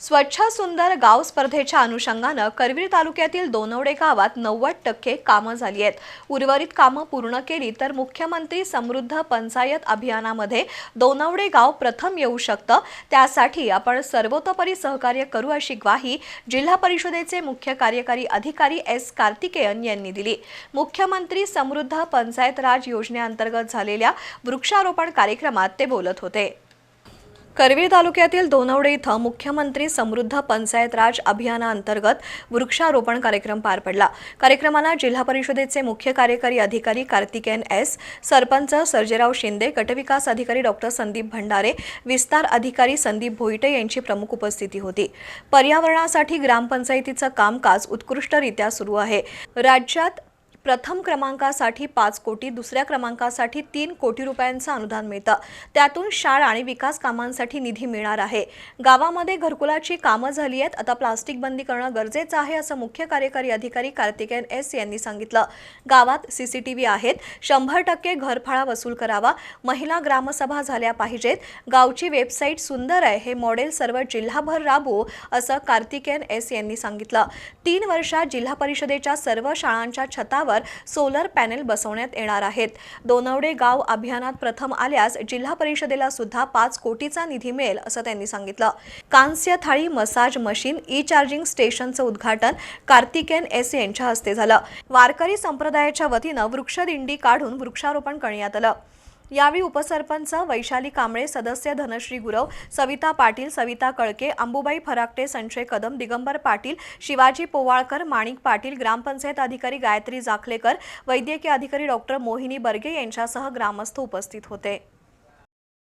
स्वच्छ सुंदर गाव स्पर्धेच्या अनुषंगानं करवीर तालुक्यातील दोनवडे गावात नव्वद टक्के कामं झाली आहेत. उर्वरित कामं पूर्ण केली तर मुख्यमंत्री समृद्ध पंचायत अभियानामध्ये दोनवडे गाव प्रथम येऊ शकतं. त्यासाठी आपण सर्वतोपरी सहकार्य करू अशी ग्वाही जिल्हा परिषदेचे मुख्य कार्यकारी अधिकारी एस कार्तिकेयन यांनी दिली. मुख्यमंत्री समृद्ध पंचायत राज योजनेअंतर्गत झालेल्या वृक्षारोपण कार्यक्रमात ते बोलत होते. करवीर तालुक्यातील दोनवडे इथं मुख्यमंत्री समृद्ध पंचायत राज अभियानाअंतर्गत वृक्षारोपण कार्यक्रम पार पडला. कार्यक्रमाला जिल्हा परिषदेचे मुख्य कार्यकारी अधिकारी कार्तिकेयन एस सरपंच सर्जेराव शिंदे गटविकास अधिकारी डॉक्टर संदीप भंडारे विस्तार अधिकारी संदीप भोईटे यांची प्रमुख उपस्थिती होती. पर्यावरणासाठी ग्रामपंचायतीचं कामकाज उत्कृष्टरित्या सुरू आहे. राज्यात प्रथम क्रमांकासाठी पाच कोटी दुसऱ्या क्रमांकासाठी तीन कोटी रुपयांचं अनुदान मिळतं. त्यातून शाळा आणि विकास कामांसाठी निधी मिळणार आहे. गावामध्ये घरकुलाची कामं झाली आहेत. आता प्लास्टिक बंदी करणं गरजेचं आहे असं मुख्य कार्यकारी अधिकारी कार्तिकेयन एस यांनी सांगितलं. गावात सीसीटीव्ही आहेत. शंभर टक्के घरफाळा वसूल करावा. महिला ग्रामसभा झाल्या पाहिजेत. गावची वेबसाईट सुंदर आहे. हे मॉडेल सर्व जिल्हाभर राबू असं कार्तिकेयन एस यांनी सांगितलं. तीन वर्षात जिल्हा परिषदेच्या सर्व शाळांच्या छतावर सोलर पॅनेल बसवण्यात येणार आहेत. दोनवडे गाव अभियानात प्रथम आल्यास जिल्हा परिषदेला सुद्धा पाच कोटीचा निधी मिळेल असं त्यांनी सांगितलं. कांस्य थाळी मसाज मशीन ई चार्जिंग स्टेशनचं उद्घाटन कार्तिकेन एस यांच्या हस्ते झालं. वारकरी संप्रदायाच्या वतीनं वृक्षदिंडी काढून वृक्षारोपण करण्यात आलं. यावेळी उपसरपंच वैशाली कांबळे सदस्य धनश्री गुरव सविता पाटील सविता कळके अंबुबाई फराकटे संजय कदम दिगंबर पाटील शिवाजी पोवाळकर माणिक पाटील ग्रामपंचायत अधिकारी गायत्री जाखलेकर वैद्यकीय अधिकारी डॉक्टर मोहिनी बर्गे यांच्यासह ग्रामस्थ उपस्थित होते.